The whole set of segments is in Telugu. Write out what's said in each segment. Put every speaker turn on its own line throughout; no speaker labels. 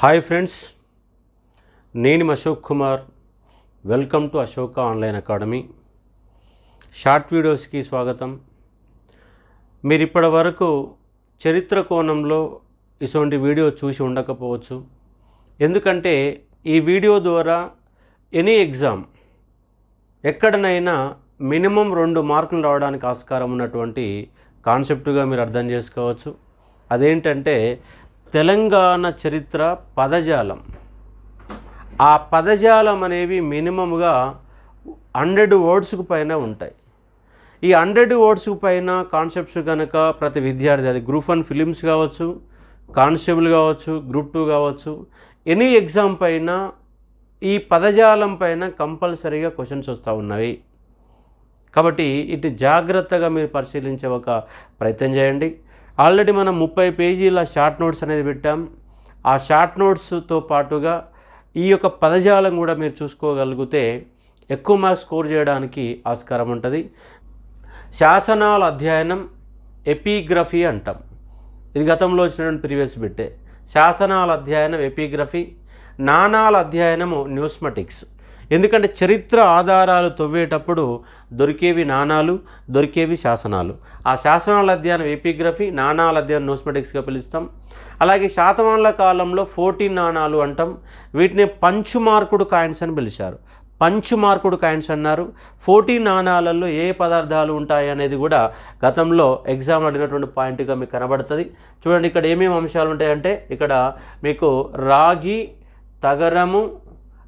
హాయ్ ఫ్రెండ్స్ నేను Ashok Kumar. Welcome to Ashoka online academy. Short వీడియోస్కి స్వాగతం. మీరు ఇప్పటి వరకు చరిత్ర కోణంలో ఇటువంటి వీడియో చూసి ఉండకపోవచ్చు. ఎందుకంటే ఈ వీడియో ద్వారా ఎనీ ఎగ్జామ్ ఎక్కడనైనా మినిమం రెండు మార్కులు రావడానికి ఆస్కారం ఉన్నటువంటి కాన్సెప్ట్గా మీరు అర్థం చేసుకోవచ్చు. అదేంటంటే తెలంగాణ చరిత్ర పదజాలం. ఆ పదజాలం అనేవి మినిమంగా హండ్రెడ్ వర్డ్స్కు పైన ఉంటాయి. ఈ హండ్రెడ్ వర్డ్స్కు పైన కాన్సెప్ట్స్ కనుక ప్రతి విద్యార్థి అది గ్రూప్ వన్ ఫిలిమ్స్ కావచ్చు కానిస్టేబుల్ కావచ్చు గ్రూప్ టూ కావచ్చు ఎనీ ఎగ్జామ్ పైన ఈ పదజాలం పైన కంపల్సరీగా క్వశ్చన్స్ వస్తూ ఉన్నవి. కాబట్టి ఇటు జాగ్రత్తగా మీరు పరిశీలించే ఒక ప్రయత్నం చేయండి. ఆల్రెడీ మనం ముప్పై పేజీల షార్ట్ నోట్స్ అనేది పెట్టాం. ఆ షార్ట్ నోట్స్తో పాటుగా ఈ యొక్క పదజాలం కూడా మీరు చూసుకోగలిగితే ఎక్కువ మార్క్స్ స్కోర్ చేయడానికి ఆస్కారం ఉంటుంది. శాసనాల అధ్యయనం ఎపిగ్రఫీ అంటాం. ఇది గతంలో వచ్చినటువంటి ప్రీవియస్ బిట్టే. శాసనాల అధ్యయనం ఎపిగ్రఫీ నాణాల అధ్యయనము న్యూస్మటిక్స్. ఎందుకంటే చరిత్ర ఆధారాలు తవ్వేటప్పుడు దొరికేవి నాణాలు దొరికేవి శాసనాలు. ఆ శాసనాల అధ్యయనం ఎపిగ్రఫీ నాణాల అధ్యయనం నోస్మెటిక్స్గా పిలుస్తాం. అలాగే శాతవాహనుల కాలంలో ఫోర్టీన్ నాణాలు అంటాం. వీటిని పంచు మార్కుడు కాయిన్స్ అని పిలిచారు. పంచు మార్కుడు కాయిన్స్ అన్నారు. ఫోర్టీన్ నాణాలలో ఏ పదార్థాలు ఉంటాయి అనేది కూడా గతంలో ఎగ్జామ్ అడిగినటువంటి పాయింట్గా మీకు కనబడుతుంది. చూడండి ఇక్కడ ఏమేమి అంశాలు ఉంటాయంటే ఇక్కడ మీకు రాగి తగరము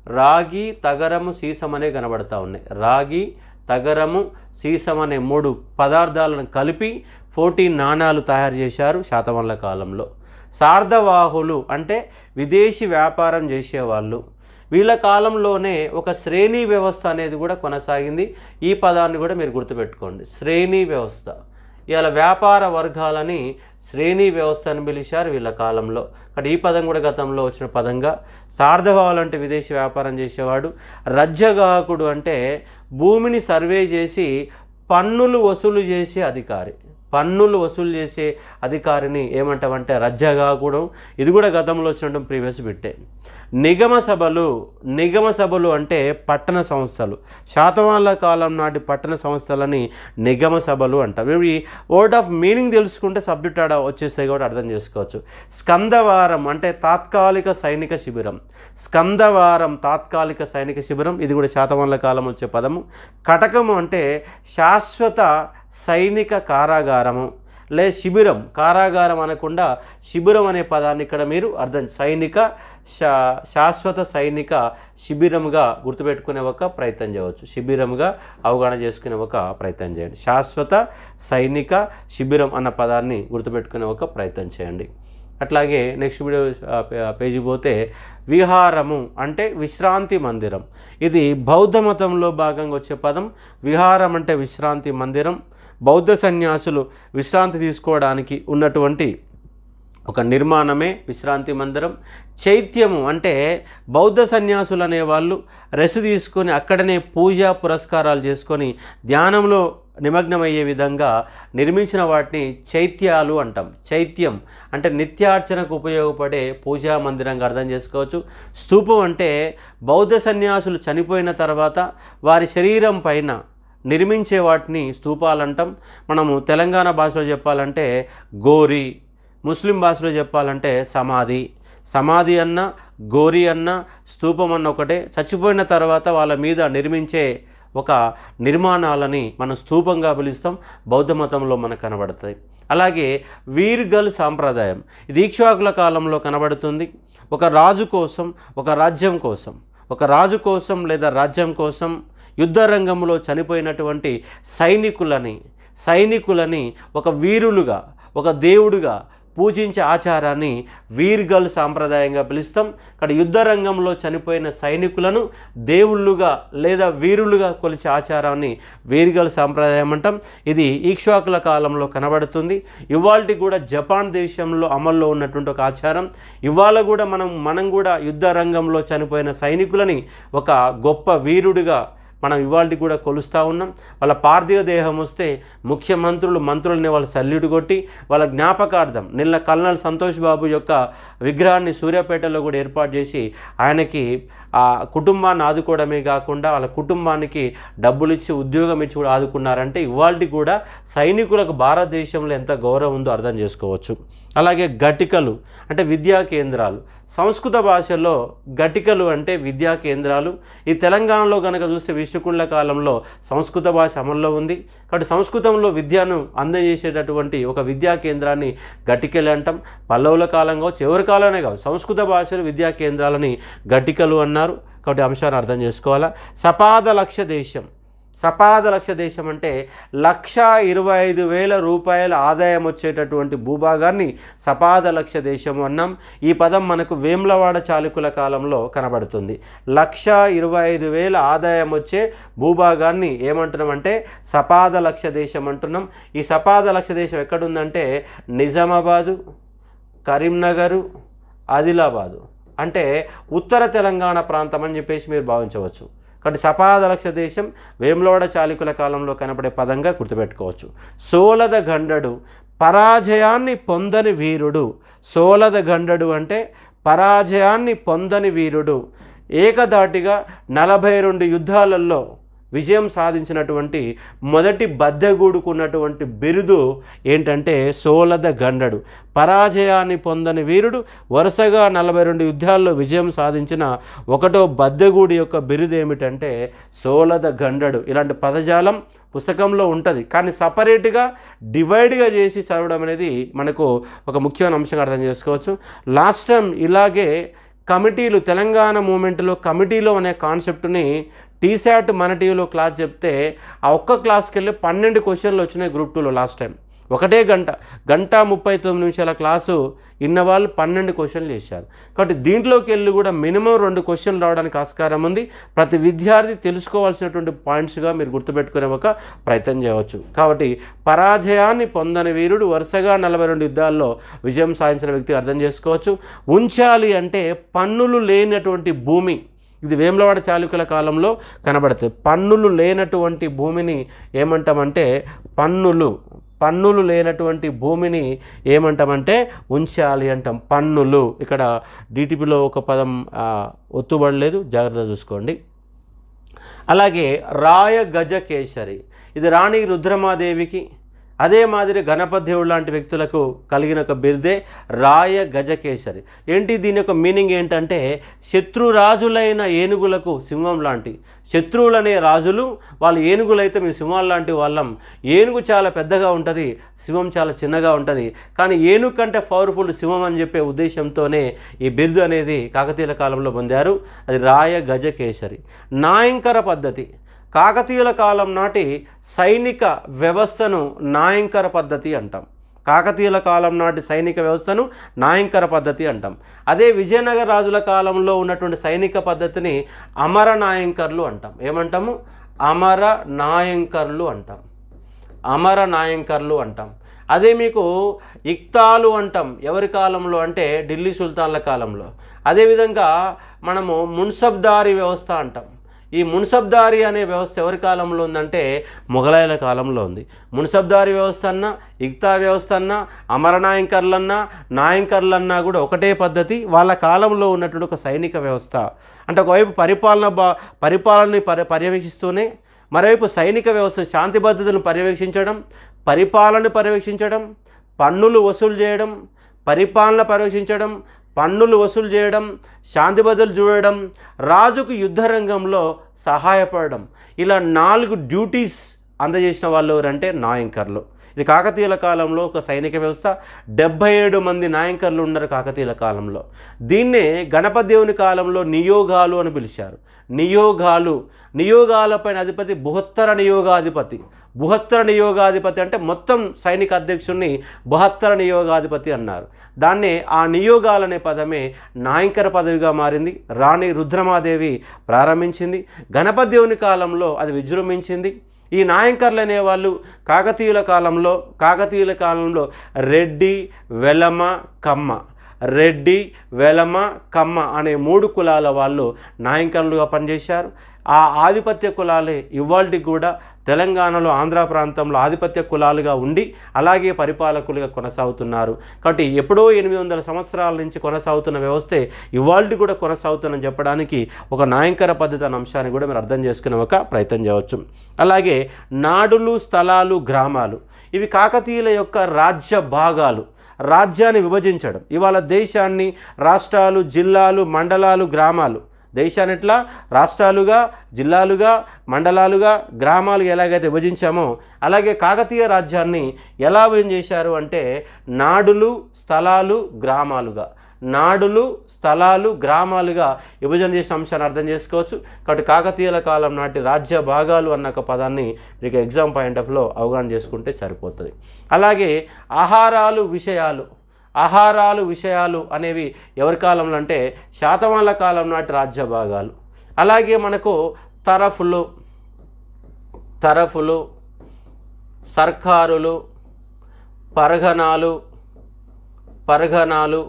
రాగి తగరము సీసమనే కనబడతా ఉన్నాయి. రాగి తగరము సీసం అనే మూడు పదార్థాలను కలిపి ఫోర్టీన్ నాణాలు తయారు చేశారు శాతవన్ల కాలంలో. సార్ధవాహులు అంటే విదేశీ వ్యాపారం చేసేవాళ్ళు. వీళ్ళ కాలంలోనే ఒక శ్రేణి వ్యవస్థ అనేది కూడా కొనసాగింది. ఈ పదాన్ని కూడా మీరు గుర్తుపెట్టుకోండి. శ్రేణి వ్యవస్థ. ఇవాళ వ్యాపార వర్గాలని శ్రేణి వ్యవస్థ అని పిలిచారు వీళ్ళ కాలంలో. అక్కడ ఈ పదం కూడా గతంలో వచ్చిన పదంగా. సార్ధవాలు అంటే విదేశీ వ్యాపారం చేసేవాడు. రజ్జగాహకుడు అంటే భూమిని సర్వే చేసి పన్నులు వసూలు చేసే అధికారి. పన్నులు వసూలు చేసే అధికారిని ఏమంటామంటే రజ్జగాకుడం ఇది కూడా గతంలో వచ్చినట్టు ప్రీవియస్ బిట్టే. నిగమ సభలు నిగమ సభలు అంటే పట్టణ సంస్థలు. శాతవాహనుల కాలం నాటి పట్టణ సంస్థలని నిగమ సభలు అంటాం. ఇవి వర్డ్ ఆఫ్ మీనింగ్ తెలుసుకుంటే సబ్జెక్ట్ ఆడ వచ్చేస్తే కూడా అర్థం చేసుకోవచ్చు. స్కందవారం అంటే తాత్కాలిక సైనిక శిబిరం. స్కందవారం తాత్కాలిక సైనిక శిబిరం. ఇది కూడా శాతవాహనుల కాలం వచ్చే పదము. కటకము అంటే శాశ్వత సైనిక కారాగారము లే శిబిరం. కారాగారం అనకుండా శిబిరం అనే పదాన్ని ఇక్కడ మీరు అర్థం సైనిక శా శాశ్వత సైనిక శిబిరముగా గుర్తుపెట్టుకునే ఒక ప్రయత్నం చేయవచ్చు. శిబిరంగా అవగాహన చేసుకునే ఒక ప్రయత్నం చేయండి. శాశ్వత సైనిక శిబిరం అన్న పదాన్ని గుర్తుపెట్టుకునే ఒక ప్రయత్నం చేయండి. అట్లాగే నెక్స్ట్ వీడియో పేజీ పోతే విహారము అంటే విశ్రాంతి మందిరం. ఇది బౌద్ధ మతంలో భాగంగా వచ్చే పదం. విహారం అంటే విశ్రాంతి మందిరం. బౌద్ధ సన్యాసులు విశ్రాంతి తీసుకోవడానికి ఉన్నటువంటి ఒక నిర్మాణమే విశ్రాంతి మందిరం. చైత్యము అంటే బౌద్ధ సన్యాసులు అనేవాళ్ళు రెస్ తీసుకొని అక్కడనే పూజా పురస్కారాలు చేసుకొని ధ్యానంలో నిమగ్నమయ్యే విధంగా నిర్మించిన వాటిని చైత్యాలు అంటాం. చైత్యం అంటే నిత్యార్చనకు ఉపయోగపడే పూజా మందిరంగా అర్థం చేసుకోవచ్చు. స్తూపం అంటే బౌద్ధ సన్యాసులు చనిపోయిన తర్వాత వారి శరీరం పైన నిర్మించే వాటిని స్తూపాలంటాం. మనము తెలంగాణ భాషలో చెప్పాలంటే గోరి ముస్లిం భాషలో చెప్పాలంటే సమాధి. సమాధి అన్న గోరి అన్న స్తూపం అన్న ఒకటే. చచ్చిపోయిన తర్వాత వాళ్ళ మీద నిర్మించే ఒక నిర్మాణాలని మనం స్తూపంగా పిలుస్తాం. బౌద్ధ మతంలో మనకు కనబడుతుంది అలాగే వీర్గల్ సాంప్రదాయం. దీక్షాకుల కాలంలో కనబడుతుంది. ఒక రాజు కోసం ఒక రాజ్యం కోసం. ఒక రాజు కోసం లేదా రాజ్యం కోసం యుద్ధ రంగంలో చనిపోయినటువంటి సైనికులని సైనికులని ఒక వీరులుగా ఒక దేవుడుగా పూజించే ఆచారాన్ని వీర్గల్ సాంప్రదాయంగా పిలుస్తాం. ఇక్కడ యుద్ధ రంగంలో చనిపోయిన సైనికులను దేవుళ్ళుగా లేదా వీరులుగా కొలిచే ఆచారాన్ని వీర్గల్ సాంప్రదాయం అంటాం. ఇది ఈక్ష్వాకుల కాలంలో కనబడుతుంది. ఇవాళ కూడా జపాన్ దేశంలో అమల్లో ఉన్నటువంటి ఒక ఆచారం. ఇవాళ కూడా మనం మనం కూడా యుద్ధ రంగంలో చనిపోయిన సైనికులని ఒక గొప్ప వీరుడిగా మనం ఇవాళ కూడా కొలుస్తూ ఉన్నాం. వాళ్ళ పార్థివ దేహం వస్తే ముఖ్యమంత్రులు మంత్రులని వాళ్ళు సల్యూట్ కొట్టి వాళ్ళ జ్ఞాపకార్థం నిన్న కల్నల్ సంతోష్ బాబు యొక్క విగ్రహాన్ని సూర్యాపేటలో కూడా ఏర్పాటు చేసి ఆయనకి ఆ కుటుంబాన్ని ఆదుకోవడమే కాకుండా వాళ్ళ కుటుంబానికి డబ్బులు ఇచ్చి ఉద్యోగం ఇచ్చి కూడా ఆదుకున్నారంటే ఇవాళ కూడా సైనికులకు భారతదేశంలో ఎంత గౌరవం ఉందో అర్థం చేసుకోవచ్చు. అలాగే ఘటికలు అంటే విద్యా కేంద్రాలు. సంస్కృత భాషలో గటికలు అంటే విద్యా కేంద్రాలు. ఈ తెలంగాణలో కనుక చూస్తే విష్ణుకుండ్ల కాలంలో సంస్కృత భాష అమల్లో ఉంది. కాబట్టి సంస్కృతంలో విద్యను అందజేసేటటువంటి ఒక విద్యా కేంద్రాన్ని ఘటికలు అంటాం. పల్లవుల కాలం కావచ్చు ఎవరి కాలమే కావచ్చు సంస్కృత భాషలు విద్యా కేంద్రాలని గటికలు అన్నారు. కాబట్టి అంశాన్ని అర్థం చేసుకోవాలా? సపాద లక్ష్య దేశం. సపాద లక్ష దేశం అంటే లక్ష ఇరవై ఐదు వేల రూపాయల ఆదాయం వచ్చేటటువంటి భూభాగాన్ని సపాద లక్ష దేశం అన్నాం. ఈ పదం మనకు వేములవాడ చాళుకుల కాలంలో కనబడుతుంది. లక్ష ఇరవై ఐదు వేల ఆదాయం వచ్చే భూభాగాన్ని ఏమంటున్నాం అంటే సపాద లక్ష దేశం అంటున్నాం. ఈ సపాద లక్ష దేశం ఎక్కడుందంటే నిజామాబాదు కరీంనగరు ఆదిలాబాదు. అంటే ఉత్తర తెలంగాణ ప్రాంతం అని చెప్పేసి మీరు భావించవచ్చు. కాబట్టి సపాదలక్ష దేశం వేములవాడ చాళుకుల కాలంలో కనపడే పదంగా గుర్తుపెట్టుకోవచ్చు. సోలద గండడు పరాజయాన్ని పొందని వీరుడు. సోలద గండడు అంటే పరాజయాన్ని పొందని వీరుడు. ఏకధాటిగా నలభై రెండు యుద్ధాలలో విజయం సాధించినటువంటి మొదటి బద్దెగూడుకున్నటువంటి బిరుదు ఏంటంటే సోలద గండడు. పరాజయాన్ని పొందని వీరుడు వరుసగా నలభై రెండు యుద్ధాల్లో విజయం సాధించిన ఒకటో బద్దెగూడి యొక్క బిరుదు ఏమిటంటే సోలద గండడు. ఇలాంటి పదజాలం పుస్తకంలో ఉంటుంది. కానీ సపరేట్గా డివైడ్గా చేసి చదవడం అనేది మనకు ఒక ముఖ్యమైన అంశంగా అర్థం చేసుకోవచ్చు. లాస్ట్ టైం ఇలాగే కమిటీలు తెలంగాణ మూమెంట్లో కమిటీలో అనే కాన్సెప్ట్ని టీశాట్ మన టీవీలో క్లాస్ చెప్తే ఆ ఒక్క క్లాస్కి వెళ్ళి పన్నెండు క్వశ్చన్లు వచ్చినాయి గ్రూప్ టూలో లాస్ట్ టైం. ఒకటే గంట గంట ముప్పై తొమ్మిది నిమిషాల క్లాసు ఇన్న వాళ్ళు పన్నెండు క్వశ్చన్లు చేశారు. కాబట్టి దీంట్లోకి వెళ్ళి కూడా మినిమం రెండు క్వశ్చన్లు రావడానికి ఆస్కారం ఉంది. ప్రతి విద్యార్థి తెలుసుకోవాల్సినటువంటి పాయింట్స్గా మీరు గుర్తుపెట్టుకునే ఒక ప్రయత్నం చేయవచ్చు. కాబట్టి పరాజయాన్ని పొందని వీరుడు వరుసగా నలభై రెండు యుద్ధాల్లో విజయం సాధించిన వ్యక్తి అర్థం చేసుకోవచ్చు. ఉంచాలి అంటే పన్నులు లేనటువంటి భూమి ఇది వేములవాడ చాళుక్యుల కాలంలో కనబడుతుంది. పన్నులు లేనటువంటి భూమిని ఏమంటామంటే పన్నులు పన్నులు లేనటువంటి భూమిని ఏమంటామంటే ఉంచాలి అంటాం. పన్నులు. ఇక్కడ డిటిపిలో ఒక పదం ఒత్తుబడలేదు. జాగ్రత్త చూసుకోండి. అలాగే రాయ గజ కేసరి ఇది రాణి రుద్రమాదేవికి అదే మాదిరి గణపతిదేవుడు లాంటి వ్యక్తులకు కలిగిన ఒక బిరుదే రాయ గజకేసరి. ఏంటి దీని యొక్క మీనింగ్ ఏంటంటే శత్రురాజులైన ఏనుగులకు సింహం లాంటి శత్రువులనే రాజులు వాళ్ళు ఏనుగులైతే మేము సింహాలు లాంటి వాళ్ళం. ఏనుగు చాలా పెద్దగా ఉంటుంది సింహం చాలా చిన్నగా ఉంటుంది. కానీ ఏనుగు కంటే పవర్ఫుల్ సింహం అని చెప్పే ఉద్దేశంతోనే ఈ బిరుదు అనేది కాకతీయుల కాలంలో పొందారు. అది రాయ గజకేసరి. నాయంకర పద్ధతి. కాకతీయుల కాలం నాటి సైనిక వ్యవస్థను నాయంకర పద్ధతి అంటాం. కాకతీయుల కాలం నాటి సైనిక వ్యవస్థను నాయంకర పద్ధతి అంటాం. అదే విజయనగర రాజుల కాలంలో ఉన్నటువంటి సైనిక పద్ధతిని అమర నాయంకర్లు అంటాం. ఏమంటాము? అమర నాయంకర్లు అంటాం. అమర నాయంకర్లు అంటాం. అదే మీకు ఇక్తాలు అంటాం. ఎవరి కాలంలో? అంటే ఢిల్లీ సుల్తాన్ల కాలంలో. అదేవిధంగా మనము మున్సబ్దారి వ్యవస్థ అంటాం. ఈ మున్సబ్దారి అనే వ్యవస్థ ఎవరి కాలంలో ఉందంటే మొఘలాయల కాలంలో ఉంది. మున్సబ్దారి వ్యవస్థ అన్నా ఇక్తా వ్యవస్థ అన్నా అమరనాయంకర్లన్నా నాయంకర్లన్నా కూడా ఒకటే పద్ధతి వాళ్ళ కాలంలో ఉన్నటువంటి ఒక సైనిక వ్యవస్థ. అంటే ఒకవైపు పరిపాలన బా పరిపాలనని పర్య పర్యవేక్షిస్తూనే మరోవైపు సైనిక వ్యవస్థ శాంతి భద్రతను పర్యవేక్షించడం పరిపాలన పర్యవేక్షించడం పన్నులు వసూలు చేయడం పరిపాలన పర్యవేక్షించడం పన్నులు వసూలు చేయడం శాంతి బదులు చూడడం రాజుకు యుద్ధ రంగంలో సహాయపడడం. ఇలా నాలుగు డ్యూటీస్ అందజేసిన వాళ్ళు ఎవరంటే నాయంకర్లు. ఇది కాకతీయుల కాలంలో ఒక సైనిక వ్యవస్థ. డెబ్బై ఏడు మంది నాయంకర్లు ఉన్నారు కాకతీయుల కాలంలో. దీన్నే గణపదేవుని కాలంలో నియోగాలు అని పిలిచారు. నియోగాలు. నియోగాలపైన అధిపతి బృహత్తర నియోగాధిపతి. బృహత్తర నియోగాధిపతి అంటే మొత్తం సైనిక అధ్యక్షుడిని బృహత్తర నియోగాధిపతి అన్నారు. దాన్నే ఆ నియోగాలనే పదమే నాయంకర పదవిగా మారింది. రాణి రుద్రమాదేవి ప్రారంభించింది. గణపతి దేవుని కాలంలో అది విజృంభించింది. ఈ నాయంకర్లు అనేవాళ్ళు కాకతీయుల కాలంలో కాకతీయుల కాలంలో రెడ్డి వెలమ కమ్మ. రెడ్డి వెలమ కమ్మ అనే మూడు కులాల వాళ్ళు నాయంకర్లుగా పనిచేశారు. ఆ ఆధిపత్య కులాలే ఇవాళకి కూడా తెలంగాణలో ఆంధ్ర ప్రాంతంలో ఆధిపత్య కులాలుగా ఉండి అలాగే పరిపాలకులుగా కొనసాగుతున్నారు. కాబట్టి ఎప్పుడో ఎనిమిది వందల సంవత్సరాల నుంచి కొనసాగుతున్న వ్యవస్థే ఇవాళ కూడా కొనసాగుతుందని చెప్పడానికి ఒక నాయంకర పద్ధతి అనే అంశాన్ని కూడా మీరు అర్థం చేసుకునే ఒక ప్రయత్నం చేయవచ్చు. అలాగే నాడులు స్థలాలు గ్రామాలు ఇవి కాకతీయుల యొక్క రాజ్య భాగాలు. రాజ్యాన్ని విభజించడం. ఇవాళ దేశాన్ని రాష్ట్రాలు జిల్లాలు మండలాలు గ్రామాలు దేశాన్ని ఎట్లా రాష్ట్రాలుగా జిల్లాలుగా మండలాలుగా గ్రామాలుగా ఎలాగైతే విభజించామో అలాగే కాకతీయ రాజ్యాన్ని ఎలా విభజన చేశారు అంటే నాడులు స్థలాలు గ్రామాలుగా. నాడులు స్థలాలు గ్రామాలుగా విభజన చేసిన అంశాన్ని అర్థం చేసుకోవచ్చు. కాబట్టి కాకతీయుల కాలం నాటి రాజ్య భాగాలు అన్న ఒక పదాన్ని మీకు ఎగ్జామ్ పాయింట్ ఆఫ్లో అవగాహన చేసుకుంటే సరిపోతుంది. అలాగే ఆహారాలు విషయాలు ఆహారాలు విషయాలు అనేవి ఎవరి కాలంలో అంటే శాతవాళ్ళ కాలం నాటి రాజ్య భాగాలు అలాగే మనకు తరఫులు తరఫులు సర్కారులు పరగణాలు పరగణాలు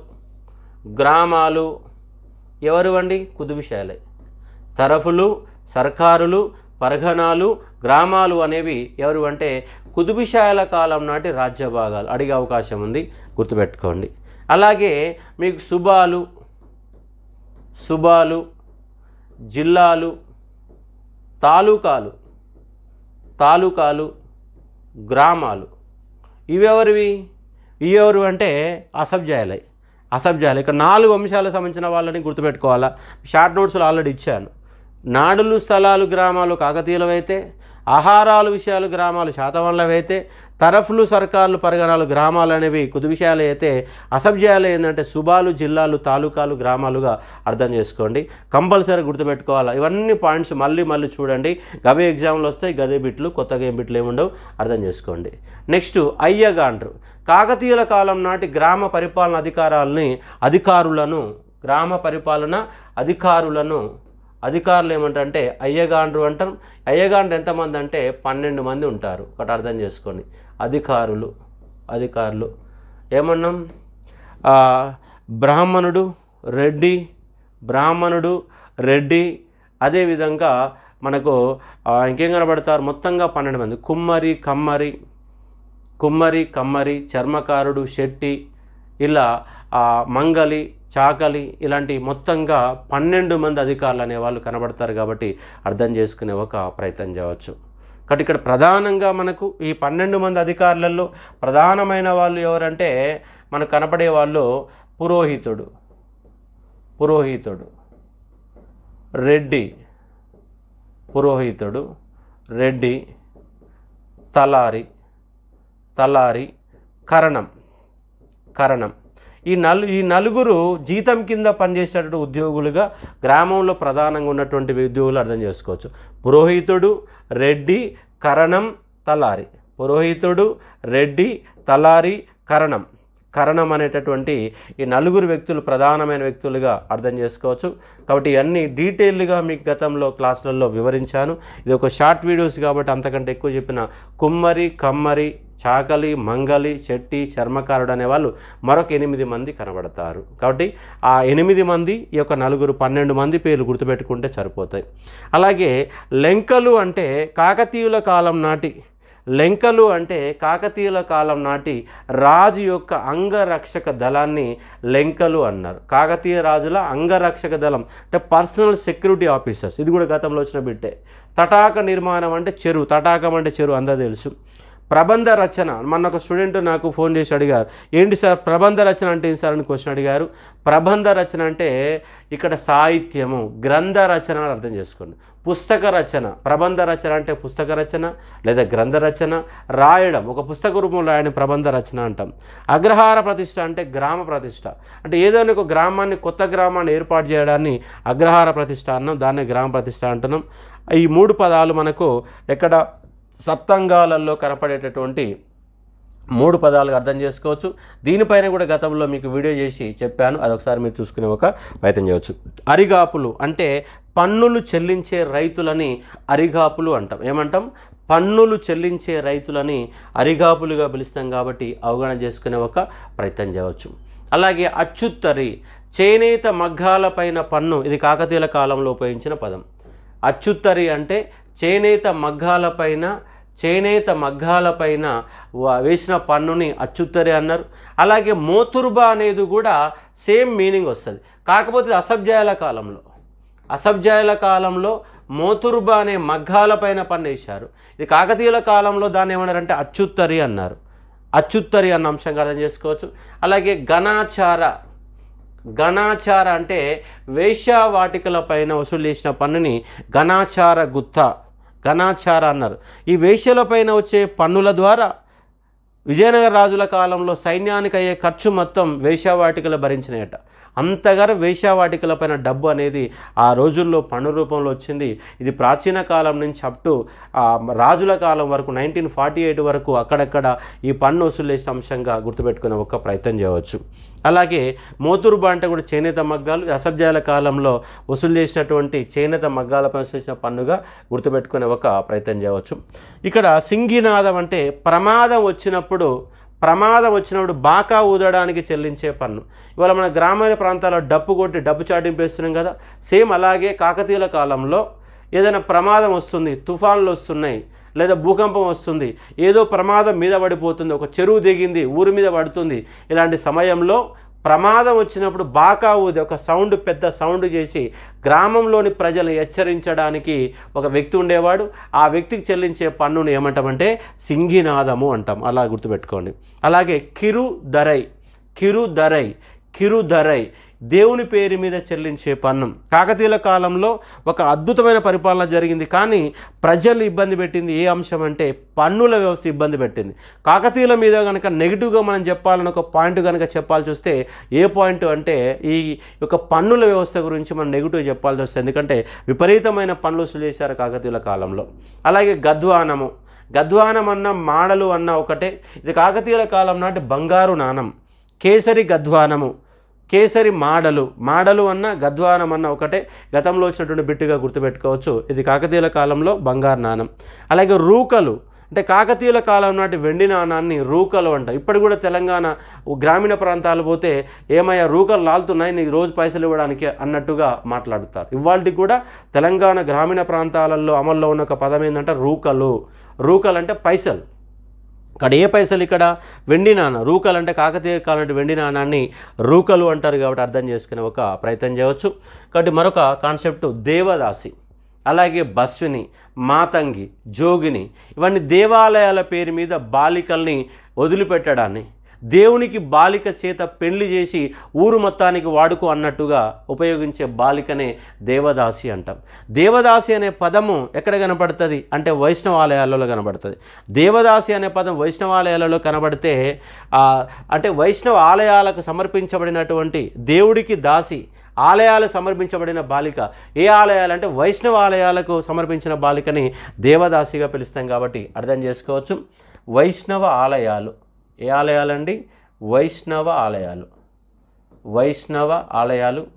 గ్రామాలు ఎవరు అండి కుదుబిషాలే తరఫులు సర్కారులు పరగణాలు గ్రామాలు అనేవి ఎవరు అంటే కుదుబిషాల కాలం నాటి రాజ్య భాగాలు అడిగే అవకాశం ఉంది. గుర్తుపెట్టుకోండి. అలాగే మీకు శుభాలు శుభాలు జిల్లాలు తాలూకాలు తాలూకాలు గ్రామాలు. ఇవెవరివి? ఇవెవరు అంటే అసబ్జాయాలే. అసబ్జాయాలు. ఇక్కడ నాలుగు అంశాలకు సంబంధించిన వాళ్ళని గుర్తుపెట్టుకోవాలా? షార్ట్ నోట్స్లో ఆల్రెడీ ఇచ్చాను. నాడులు స్థలాలు గ్రామాలు కాకతీయులవైతే ఆహారాలు విషయాలు గ్రామాలు శాతవన్లవైతే తరఫులు సర్కార్లు పరిగణాలు గ్రామాలు అనేవి కుది విషయాలు అయితే అసభ్యాలు ఏంటంటే సుబాలు జిల్లాలు తాలూకాలు గ్రామాలుగా అర్థం చేసుకోండి. కంపల్సరీ గుర్తుపెట్టుకోవాలి? ఇవన్నీ పాయింట్స్ మళ్ళీ మళ్ళీ చూడండి. గవే ఎగ్జామ్లు వస్తాయి గదే బిట్లు కొత్తగా ఏం బిట్లు ఏముండవు అర్థం చేసుకోండి. నెక్స్ట్ అయ్యగాండ్రు. కాకతీయుల కాలం నాటి గ్రామ పరిపాలన అధికారాలని అధికారులను గ్రామ పరిపాలన అధికారులను అధికారులు ఏమంటారంటే అయ్యగాండ్రు అంటారు. అయ్యగాండ్రు ఎంతమంది అంటే పన్నెండు మంది ఉంటారు. ఒకటి అర్థం చేసుకోండి. అధికారులు అధికారులు. ఏమన్నాం? బ్రాహ్మణుడు రెడ్డి బ్రాహ్మణుడు రెడ్డి. అదేవిధంగా మనకు ఇంకేం కనబడతారు? మొత్తంగా పన్నెండు మంది. కుమ్మరి కమ్మరి కుమ్మరి కమ్మరి చర్మకారుడు శెట్టి ఇలా మంగలి చాకలి ఇలాంటి మొత్తంగా పన్నెండు మంది అధికారులు అనేవాళ్ళు కనబడతారు కాబట్టి అర్థం చేసుకునే ఒక ప్రయత్నం చేయవచ్చు. కాబట్టి ఇక్కడ ప్రధానంగా మనకు ఈ పన్నెండు మంది అధికారులలో ప్రధానమైన వాళ్ళు ఎవరంటే మనకు కనపడే వాళ్ళు పురోహితుడు. పురోహితుడు. రెడ్డి. పురోహితుడు. రెడ్డి. తలారి. తలారి. కరణం. కరణం. ఈ నలు ఈ నలుగురు జీతం కింద పనిచేసేటటువంటి ఉద్యోగులుగా గ్రామంలో ప్రధానంగా ఉన్నటువంటి ఉద్యోగులు అర్థం చేసుకోవచ్చు. పురోహితుడు రెడ్డి కరణం తలారి. పురోహితుడు రెడ్డి తలారి కరణం. కరణం అనేటటువంటి ఈ నలుగురు వ్యక్తులు ప్రధానమైన వ్యక్తులుగా అర్థం చేసుకోవచ్చు. కాబట్టి ఇవన్నీ డీటెయిల్గా మీకు గతంలో క్లాసులలో వివరించాను. ఇది ఒక షార్ట్ వీడియోస్ కాబట్టి అంతకంటే ఎక్కువ చెప్పిన కుమ్మరి కమ్మరి చాకలి మంగలి శెట్టి చర్మకారుడు అనే వాళ్ళు మరొక ఎనిమిది మంది కనబడతారు. కాబట్టి ఆ ఎనిమిది మంది ఈ యొక్క నలుగురు పన్నెండు మంది పేర్లు గుర్తుపెట్టుకుంటే సరిపోతాయి. అలాగే లెంకలు అంటే కాకతీయుల కాలం నాటి లెంకలు అంటే కాకతీయుల కాలం నాటి రాజు యొక్క అంగరక్షక దళాన్ని లెంకలు అన్నారు. కాకతీయ రాజుల అంగరక్షక దళం అంటే పర్సనల్ సెక్యూరిటీ ఆఫీసర్స్. ఇది కూడా గతంలో వచ్చిన బిట్టే. తటాక నిర్మాణం అంటే చెరువు తటాకం అంటే చెరువు అందరూ తెలుసు. ప్రబంధ రచన. మొన్న ఒక స్టూడెంట్ నాకు ఫోన్ చేసి అడిగారు ఏంటి సార్ ప్రబంధ రచన అంటే ఏంటి సార్? అని క్వశ్చన్ అడిగారు. ప్రబంధ రచన అంటే ఇక్కడ సాహిత్యము గ్రంథ రచన అని అర్థం చేసుకోండి. పుస్తక రచన ప్రబంధ రచన అంటే పుస్తక రచన లేదా గ్రంథ రచన? రాయడం ఒక పుస్తక రూపంలో రాయడం ప్రబంధ రచన అంటాం. అగ్రహార ప్రతిష్ట అంటే గ్రామ ప్రతిష్ట. అంటే ఏదైనా ఒక గ్రామాన్ని కొత్త గ్రామాన్ని ఏర్పాటు చేయడాన్ని అగ్రహార ప్రతిష్ట అన్నాం దాన్ని గ్రామ ప్రతిష్ట అంటున్నాం. ఈ మూడు పదాలు మనకు ఎక్కడ సప్తంగాలలో కనపడేటటువంటి మూడు పదాలుగా అర్థం చేసుకోవచ్చు. దీనిపైన కూడా గతంలో మీకు వీడియో చేసి చెప్పాను. అదొకసారి మీరు చూసుకునే ఒక ప్రయత్నం చేయవచ్చు. అరిగాపులు అంటే పన్నులు చెల్లించే రైతులని అరిగాపులు అంటాం. ఏమంటాం? పన్నులు చెల్లించే రైతులని అరిగాపులుగా పిలుస్తాం కాబట్టి అవగాహన చేసుకునే ఒక ప్రయత్నం చేయవచ్చు. అలాగే అచ్చుత్తరి చేనేత మగ్గాలపైన పన్ను ఇది కాకతీయుల కాలంలో ఉపయోగించిన పదం. అచ్చుత్తరి అంటే చేనేత మగ్గాలపైన చేనేత మగ్గాలపైన వేసిన పన్నుని అచ్చుత్తరి అన్నారు. అలాగే మోతుర్బా అనేది కూడా సేమ్ మీనింగ్ వస్తుంది. కాకపోతే ఇది కాలంలో. అసభ్యాల కాలంలో మోతుర్బా అనే మగ్గాలపైన పన్ను వేశారు. ఇది కాకతీయుల కాలంలో దాన్ని ఏమన్నారంటే అచ్చుత్తరి అన్నారు. అచ్చుత్తరి అన్న అంశంగా అర్థం చేసుకోవచ్చు. అలాగే గణాచార. గణాచార అంటే వేశ్యావాటికల పైన వసూలు చేసిన పన్నుని గణాచార గుత్త ఘనాచార అన్నారు. ఈ వేశ్యలపైన వచ్చే పన్నుల ద్వారా విజయనగర రాజుల కాలంలో సైన్యానికి అయ్యే ఖర్చు మొత్తం వేశ్యావాటికలు భరించినాయట. అంతగా వేశ్యావాటికల పైన డబ్బు అనేది ఆ రోజుల్లో పన్ను రూపంలో వచ్చింది. ఇది ప్రాచీన కాలం నుంచి అప్ టు రాజుల కాలం వరకు నైన్టీన్ ఫార్టీ ఎయిట్ వరకు అక్కడక్కడ ఈ పన్ను వసూలు చేసిన అంశంగా గుర్తుపెట్టుకునే ఒక ప్రయత్నం చేయవచ్చు. అలాగే మోతురు బాంట కూడా చేనేత మగ్గాలు అసభ్యాల కాలంలో వసూలు చేసినటువంటి చేనేత మగ్గాలపై వసూలు చేసిన పన్నుగా గుర్తుపెట్టుకునే ఒక ప్రయత్నం చేయవచ్చు. ఇక్కడ సింగినాదం అంటే ప్రమాదం వచ్చినప్పుడు ప్రమాదం వచ్చినప్పుడు బాకా ఊదడానికి చెల్లించే పన్ను. ఇవాళ మన గ్రామీణ ప్రాంతాల్లో డప్పు కొట్టి డబ్బు చాటింపేస్తున్నాం కదా. సేమ్ అలాగే కాకతీయుల కాలంలో ఏదైనా ప్రమాదం వస్తుంది తుఫాన్లు వస్తున్నాయి లేదా భూకంపం వస్తుంది ఏదో ప్రమాదం మీద పడిపోతుంది ఒక చెరువు దిగింది ఊరి మీద పడుతుంది. ఇలాంటి సమయంలో ప్రమాదం వచ్చినప్పుడు బాకా ఊది ఒక సౌండ్ పెద్ద సౌండ్ చేసి గ్రామంలోని ప్రజలను హెచ్చరించడానికి ఒక వ్యక్తి ఉండేవాడు. ఆ వ్యక్తికి చెల్లించే పన్నును ఏమంటామంటే సింగినాదము అంటాం. అలా గుర్తుపెట్టుకోండి. అలాగే కిరు దరై కిరు దరై కిరు దరై దేవుని పేరు మీద చెల్లించే పన్ను. కాకతీయుల కాలంలో ఒక అద్భుతమైన పరిపాలన జరిగింది. కానీ ప్రజలు ఇబ్బంది పెట్టింది ఏ అంశం అంటే పన్నుల వ్యవస్థ ఇబ్బంది పెట్టింది. కాకతీయుల మీద కనుక నెగిటివ్గా మనం చెప్పాలని ఒక పాయింట్ కనుక చెప్పాల్సి వస్తే ఏ పాయింట్ అంటే ఈ యొక్క పన్నుల వ్యవస్థ గురించి మనం నెగిటివ్ చెప్పాల్సి వస్తుంది ఎందుకంటే విపరీతమైన పనులు వసూలు చేశారు కాకతీయుల కాలంలో. అలాగే గద్వానము. గద్వానం అన్న మాడలు అన్న ఒకటే. ఇది కాకతీయుల కాలం నాటి బంగారు నాణం. కేసరి గద్వానము. కేసరి మాడలు. మాడలు అన్న గద్వానం అన్న ఒకటే గతంలో వచ్చినటువంటి బిట్టుగా గుర్తుపెట్టుకోవచ్చు. ఇది కాకతీయుల కాలంలో బంగారు నాణం. అలాగే రూకలు. అంటే కాకతీయుల కాలం నాటి వెండి నాణాన్ని రూకలు అంట. ఇప్పుడు కూడా తెలంగాణ గ్రామీణ ప్రాంతాలు పోతే ఏమయ్యా రూకలు లాలుతున్నాయి నీకు రోజు పైసలు ఇవ్వడానికి అన్నట్టుగా మాట్లాడుతారు. ఇవాళ కూడా తెలంగాణ గ్రామీణ ప్రాంతాలలో అమల్లో ఉన్న ఒక పదం ఏంటంటే రూకలు. రూకలు అంటే పైసలు. ఇక్కడ ఏ పైసలు ఇక్కడ? వెండి నాన్న రూకలు అంటే కాకతీయ కాలం వెండి నాణాన్ని రూకలు అంటారు కాబట్టి అర్థం చేసుకునే ఒక ప్రయత్నం చేయవచ్చు. కాబట్టి మరొక కాన్సెప్ట్ దేవదాసి. అలాగే బస్విని మాతంగి జోగిని ఇవన్నీ దేవాలయాల పేరు మీద బాలికల్ని వదిలిపెట్టడాన్ని దేవునికి బాలిక చేత పెళ్ళి చేసి ఊరు మొత్తానికి వాడుకో అన్నట్టుగా ఉపయోగించే బాలికనే దేవదాసి అంటాం. దేవదాసి అనే పదము ఎక్కడ కనబడుతుంది అంటే వైష్ణవాలయాలలో కనబడుతుంది దేవదాసి అనే పదం వైష్ణవాలయాలలో కనబడితే అంటే వైష్ణవ ఆలయాలకు సమర్పించబడినటువంటి దేవుడికి దాసి ఆలయాలు సమర్పించబడిన బాలిక ఏ ఆలయాలు అంటే వైష్ణవ ఆలయాలకు సమర్పించిన బాలికని దేవదాసిగా పిలుస్తాం కాబట్టి అర్థం చేసుకోవచ్చు. వైష్ణవ ఆలయాలు. ఏ ఆలయాలండి? వైష్ణవ ఆలయాలు. వైష్ణవ ఆలయాలు.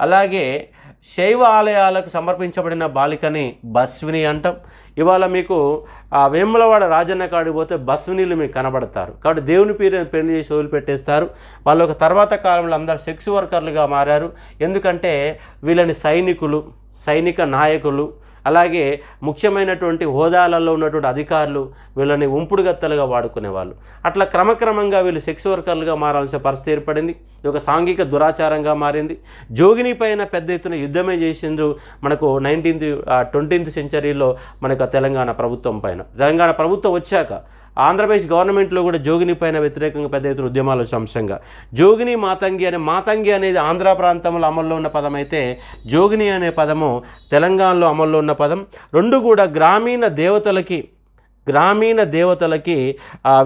అలాగే శైవ ఆలయాలకు సమర్పించబడిన బాలికని బస్విని అంటాం. ఇవాళ మీకు ఆ వేములవాడ రాజన్న కాడికి పోతే బస్వినీలు మీకు కనబడతారు. కాబట్టి దేవుని పేరు పెళ్ళి చేసి వదిలిపెట్టేస్తారు. వాళ్ళు ఒక తర్వాత కాలంలో అందరు సెక్స్ వర్కర్లుగా మారారు. ఎందుకంటే వీళ్ళని సైనికులు సైనిక నాయకులు అలాగే ముఖ్యమైనటువంటి హోదాలలో ఉన్నటువంటి అధికారులు వీళ్ళని ఉంపుడుగత్తలుగా వాడుకునేవాళ్ళు. అట్లా క్రమక్రమంగా వీళ్ళు సెక్స్ వర్కర్లుగా మారాల్సిన పరిస్థితి ఏర్పడింది. ఇది ఒక సాంఘిక దురాచారంగా మారింది. జోగిని పైన పెద్ద ఎత్తున యుద్ధమే చేసిండ్రు మనకు నైన్టీన్త్ ట్వంటీన్త్ సెంచరీలో మనకు తెలంగాణ ప్రభుత్వం పైన. తెలంగాణ ప్రభుత్వం వచ్చాక ఆంధ్రప్రదేశ్ గవర్నమెంట్లో కూడా జోగిని పైన వ్యతిరేకంగా పెద్ద ఎత్తున ఉద్యమాలు వచ్చిన అంశంగా. జోగిని మాతంగి అనే మాతంగి అనేది ఆంధ్ర ప్రాంతంలో అమల్లో ఉన్న పదం అయితే జోగిని అనే పదము తెలంగాణలో అమల్లో ఉన్న పదం. రెండు కూడా గ్రామీణ దేవతలకి గ్రామీణ దేవతలకి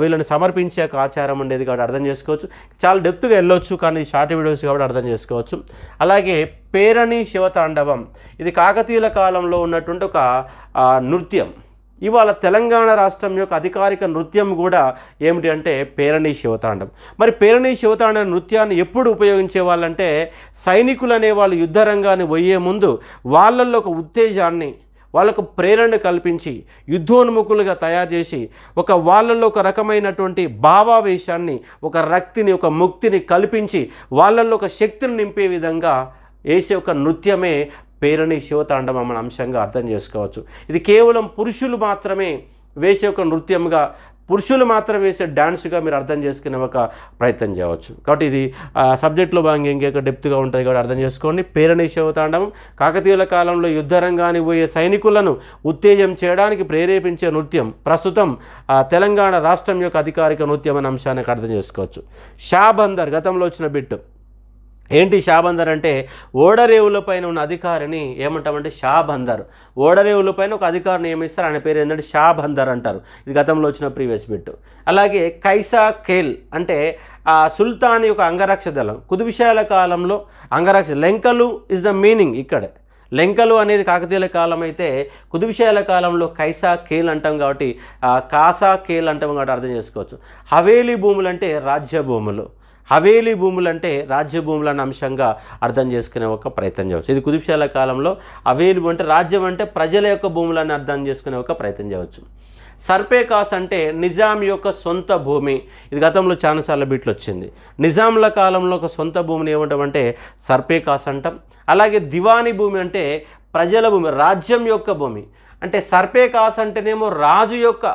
వీళ్ళని సమర్పించే ఆచారం ఉండేది కాబట్టి అర్థం చేసుకోవచ్చు. చాలా డెప్త్గా వెళ్ళొచ్చు కానీ షార్ట్ వీడియోస్ కాబట్టి అర్థం చేసుకోవచ్చు. అలాగే పేరణి శివతాండవం. ఇది కాకతీయుల కాలంలో ఉన్నటువంటి ఒక నృత్యం. ఇవాళ తెలంగాణ రాష్ట్రం యొక్క అధికారిక నృత్యం కూడా ఏమిటి అంటే పేరణి శివతాండం. మరి పేరణి శివతాండ నృత్యాన్ని ఎప్పుడు ఉపయోగించే వాళ్ళంటే సైనికులు అనే వాళ్ళు యుద్ధ రంగాన్ని పోయే ముందు వాళ్ళల్లో ఒక ఉత్తేజాన్ని వాళ్ళకు ప్రేరణ కల్పించి యుద్ధోన్ముఖులుగా తయారు చేసి ఒక వాళ్ళల్లో ఒక రకమైనటువంటి భావావేశాన్ని ఒక రక్తిని ఒక ముక్తిని కల్పించి వాళ్ళల్లో ఒక శక్తిని నింపే విధంగా వేసే ఒక నృత్యమే పేరుని శివతాండవం అనే అంశంగా అర్థం చేసుకోవచ్చు. ఇది కేవలం పురుషులు మాత్రమే వేసే ఒక నృత్యంగా పురుషులు మాత్రం వేసే డ్యాన్స్గా మీరు అర్థం చేసుకునే ఒక ప్రయత్నం చేయవచ్చు. కాబట్టి ఇది సబ్జెక్టులో సబ్జెక్ట్లో భాగంగా ఇంకొక డెప్త్గా ఉంటుంది కాబట్టి అర్థం చేసుకోండి. పేరణి శివతాండం కాకతీయుల కాలంలో యుద్ధరంగానికి పోయే సైనికులను ఉత్తేజం చేయడానికి ప్రేరేపించే నృత్యం ప్రస్తుతం ఆ, తెలంగాణ రాష్ట్రం యొక్క అధికారిక నృత్యం అనే అంశానికి అర్థం చేసుకోవచ్చు. షాబందర్ గతంలో వచ్చిన బిట్టు. ఏంటి షాబందర్ అంటే ఓడరేవుల పైన ఉన్న అధికారిని ఏమంటామంటే షాబందర్. ఓడరేవుల పైన ఒక అధికారిని నియమిస్తారు. ఆయన పేరు ఏంటంటే షాబందర్ అంటారు. ఇది గతంలో వచ్చిన ప్రీవియస్ బిట్. అలాగే కైసా ఖేల్ అంటే ఆ సుల్తాన్ యొక్క అంగరక్ష దళం. కుదుబిషాల కాలంలో అంగరక్ష లెంకలు ఇస్ ద మీనింగ్ ఇక్కడే. లెంకలు అనేది కాకతీయుల కాలం అయితే కుదుబిషాల కాలంలో కైసా ఖేల్ అంటాం కాబట్టి కాసా కేల్ అంటాం కాబట్టి అర్థం చేసుకోవచ్చు. హవేలీ భూములు అంటే రాజ్య భూములు. హవేలీ భూములు అంటే రాజ్య భూములు అనే అంశంగా అర్థం చేసుకునే ఒక ప్రయత్నం చేయవచ్చు. ఇది కుదుబ్షాల కాలంలో హవేలీ భూమి అంటే రాజ్యం అంటే ప్రజల యొక్క భూములని అర్థం చేసుకునే ఒక ప్రయత్నం చేయవచ్చు. సర్పేకాస్ అంటే నిజాం యొక్క సొంత భూమి. ఇది గతంలో చాలాసార్లు బిట్లు వచ్చింది. నిజాంల కాలంలో ఒక సొంత భూమిని ఏమంటామంటే సర్పేకాస్ అంటాం. అలాగే దివానీ భూమి అంటే ప్రజల భూమి రాజ్యం యొక్క భూమి. అంటే సర్పేకాస్ అంటేనేమో రాజు యొక్క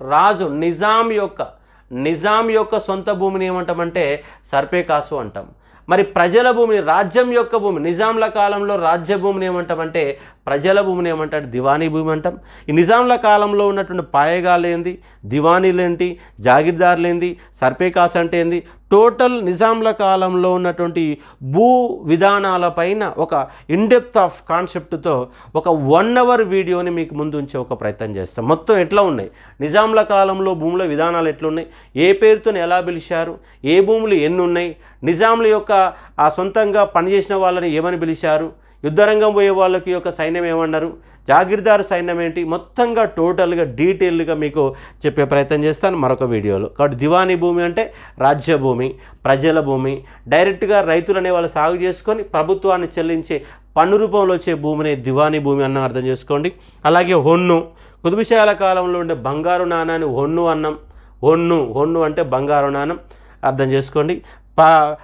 రాజు నిజాం యొక్క నిజాం యొక్క సొంత భూమిని ఏమంటామంటే సర్పే కాసు అంటాం. మరి ప్రజల భూమిని రాజ్యం యొక్క భూమి నిజాంల కాలంలో రాజ్య భూమిని ఏమంటామంటే ప్రజల భూమిని ఏమంటారు దివానీ భూమి అంటాం. ఈ నిజాంల కాలంలో ఉన్నటువంటి పాయగాలేంది దివానీలేంటి? జాగీర్దార్లేంది? సర్పేకాస్ అంటే ఏంది? టోటల్ నిజాంల కాలంలో ఉన్నటువంటి భూ విధానాలపైన ఒక ఇన్డెప్త్ ఆఫ్ కాన్సెప్ట్తో ఒక వన్ అవర్ వీడియోని మీకు ముందు ఉంచే ఒక ప్రయత్నం చేస్తాం. మొత్తం ఎట్లా ఉన్నాయి? నిజాంల కాలంలో భూముల విధానాలు ఎట్లున్నాయి? ఏ పేరుతో ఎలా పిలిచారు? ఏ భూములు ఎన్ని ఉన్నాయి నిజాంల యొక్క ఆ సొంతంగా పనిచేసిన వాళ్ళని ఏమని పిలిచారు? యుద్ధరంగం పోయే వాళ్ళకి యొక్క సైన్యం ఏమన్నారు? జాగీర్దార్ సైన్యం ఏంటి? మొత్తంగా టోటల్గా డీటెయిల్గా మీకు చెప్పే ప్రయత్నం చేస్తాను మరొక వీడియోలో. కాబట్టి దివానీ భూమి అంటే రాజ్య భూమి ప్రజల భూమి. డైరెక్ట్గా రైతులు అనే వాళ్ళు సాగు చేసుకొని ప్రభుత్వాన్ని చెల్లించే పన్ను రూపంలో వచ్చే భూమిని దివానీ భూమి అన్న అర్థం చేసుకోండి. అలాగే హొన్ను. కుదుబుశాల కాలంలో ఉండే బంగారు నాణాన్ని హొన్ను అన్నం. హొన్ను. హొన్ను అంటే బంగారు నాణం. అర్థం చేసుకోండి. ప పగోడ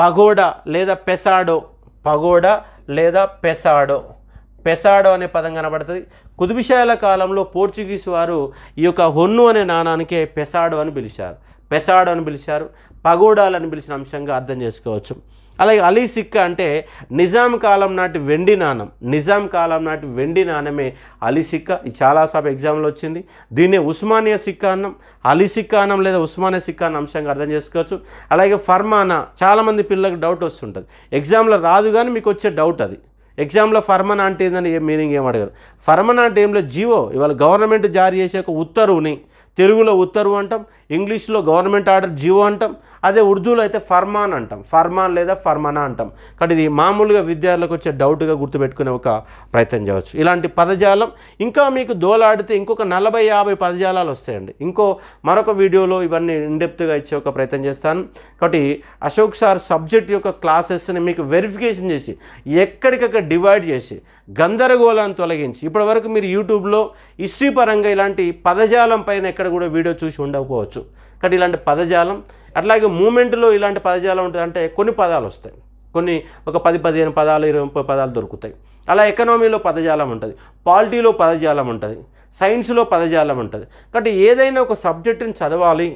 పగోడా లేదా పెసాడో. పగోడా లేదా పెసాడో. పెసాడో అనే పదం కనబడుతుంది. కుదుబిషాల కాలంలో పోర్చుగీస్ వారు ఈ యొక్క హొన్ను అనే నాణానికే పెసాడో అని పిలిచారు. పెసాడో అని పిలిచారు. పగోడాలు అని పిలిచిన అంశంగా అర్థం చేసుకోవచ్చు. అలాగే అలీ సిక్క అంటే నిజాం కాలం నాటి వెండి నాణం. నిజాం కాలం నాటి వెండి నాణమే అలీ సిక్క. ఇది చాలాసార్లు ఎగ్జామ్లో వచ్చింది. దీన్నే ఉస్మానియా సిక్క అన్నం. అలీ సిక్క అన్నం లేదా ఉస్మానియా సిక్క అన్న అంశంగా అర్థం చేసుకోవచ్చు. అలాగే ఫర్మానా చాలామంది పిల్లలకు డౌట్ వస్తుంటుంది. ఎగ్జామ్లో రాదు కానీ మీకు వచ్చే డౌట్ అది. ఎగ్జామ్లో ఫర్మన్ అంటే ఏందని ఏ మీనింగ్ ఏం అడగారు. ఫర్మన్ అంటే ఏంలో జీవో ఇవాళ గవర్నమెంట్ జారీ చేసే ఒక ఉత్తర్వుని తెలుగులో ఉత్తర్వు అంటాం ఇంగ్లీష్లో గవర్నమెంట్ ఆర్డర్ జీవో అంటాం అదే ఉర్దూలో అయితే ఫర్మాన్ అంటాం. ఫర్మాన్ లేదా ఫర్మానా అంటాం. కాబట్టి ఇది మామూలుగా విద్యార్థులకు వచ్చే డౌట్గా గుర్తుపెట్టుకునే ఒక ప్రయత్నం చేయవచ్చు. ఇలాంటి పదజాలం ఇంకా మీకు దోలాడితే ఇంకొక నలభై యాభై పదజాలాలు వస్తాయండి. ఇంకో మరొక వీడియోలో ఇవన్నీ ఇండెప్త్గా ఇచ్చే ఒక ప్రయత్నం చేస్తాను. కాబట్టి అశోక్ సార్ సబ్జెక్ట్ యొక్క క్లాసెస్ని మీకు వెరిఫికేషన్ చేసి ఎక్కడికక్కడ డివైడ్ చేసి గందరగోళాన్ని తొలగించి ఇప్పటివరకు మీరు యూట్యూబ్లో హిస్టరీ పరంగా ఇలాంటి పదజాలం పైన ఎక్కడ కూడా వీడియో చూసి ఉండకపోవచ్చు. కానీ ఇలాంటి పదజాలం అట్లాగే మూమెంట్లో ఇలాంటి పదజాలం ఉంటుంది అంటే కొన్ని పదాలు వస్తాయి. కొన్ని ఒక పది పదిహేను పదాలు ఇరవై ముప్పై పదాలు దొరుకుతాయి. అలా ఎకనామీలో పదజాలం ఉంటుంది పాలిటీలో పదజాలం ఉంటుంది సైన్స్లో పదజాలం ఉంటుంది. కాబట్టి ఏదైనా ఒక సబ్జెక్టుని చదవాలి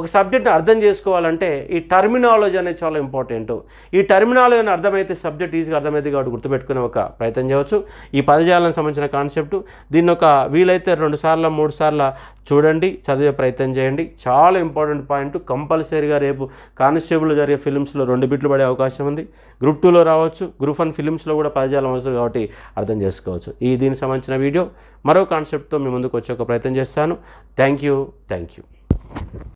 ఒక సబ్జెక్ట్ని అర్థం చేసుకోవాలంటే ఈ టర్మినాలజీ అనేది చాలా ఇంపార్టెంట్. ఈ టర్మినాలజీని అర్థమైతే సబ్జెక్ట్ ఈజీగా అర్థమైతే కాబట్టి గుర్తుపెట్టుకునే ఒక ప్రయత్నం చేయవచ్చు. ఈ పదజాలకు సంబంధించిన కాన్సెప్ట్. దీన్ని ఒక వీలైతే రెండు సార్లు మూడు సార్లు చూడండి చదివే ప్రయత్నం చేయండి. చాలా ఇంపార్టెంట్ పాయింట్. కంపల్సరీగా రేపు కానిస్టేబుల్ జరిగే ఫిలిమ్స్లో రెండు బిట్లు పడే అవకాశం ఉంది. గ్రూప్ టూలో రావచ్చు. గ్రూప్ వన్ ఫిలిమ్స్లో కూడా పదజాలం అవసరం కాబట్టి అర్థం చేసుకోవచ్చు. ఈ దీనికి సంబంధించిన వీడియో. మరో కాన్సెప్ట్తో మీ ముందుకు వచ్చే ఒక ప్రయత్నం చేస్తాను. Thank you. Thank you.